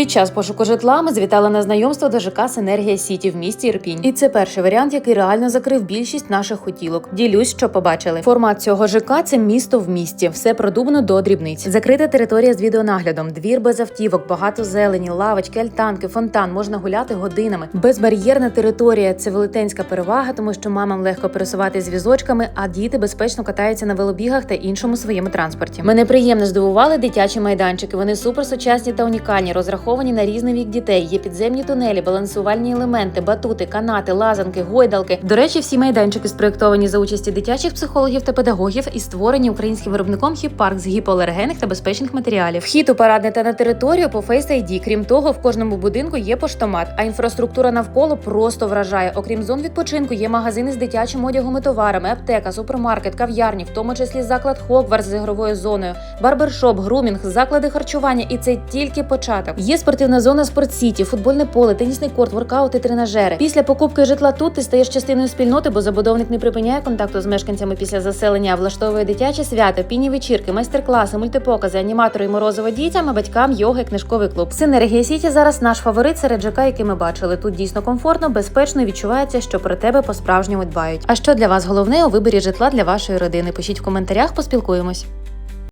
Під час пошуку житла ми завітали на знайомство до ЖК Синергія Сіті в місті Ірпінь. І це перший варіант, який реально закрив більшість наших хотілок. Ділюсь, що побачили. Формат цього ЖК це місто в місті. Все продумано до дрібниць. Закрита територія з відеонаглядом, двір без автівок, багато зелені, лавочки, альтанки, фонтан. Можна гуляти годинами. Безбар'єрна територія це велетенська перевага, тому що мамам легко пересувати з візочками, а діти безпечно катаються на велобігах та іншому своєму транспорті. Мене приємно здивували дитячі майданчики. Вони суперсучасні та унікальні, розраховані на різний вік дітей. Є підземні тунелі, балансувальні елементи, батути, канати, лазанки, гойдалки. До речі, всі майданчики спроєктовані за участі дитячих психологів та педагогів і створені українським виробником хіп-парк з гіпоалергенних та безпечних матеріалів. Вхід у парадне та на територію по Face ID. Крім того, в кожному будинку є поштомат, а інфраструктура навколо просто вражає. Окрім зон відпочинку, є магазини з дитячим одягом і товарами, аптека, супермаркет, кав'ярні, в тому числі заклад Хогвартс з ігровою зоною, барбершоп, грумінг, заклади харчування. І це тільки початок. Є спортивна зона спортсіті, футбольне поле, тенісний корт, воркаути, тренажери. Після покупки житла тут ти стаєш частиною спільноти, бо забудовник не припиняє контакту з мешканцями після заселення, влаштовує дитяче свято, піні вечірки, майстер-класи, мультипокази, аніматори і морозиво дітям, батькам йоги, книжковий клуб. Синергія Сіті зараз наш фаворит серед ЖК, який ми бачили. Тут дійсно комфортно, безпечно і відчувається, що про тебе по-справжньому дбають. А що для вас головне у виборі житла для вашої родини? Пишіть в коментарях, поспілкуємось.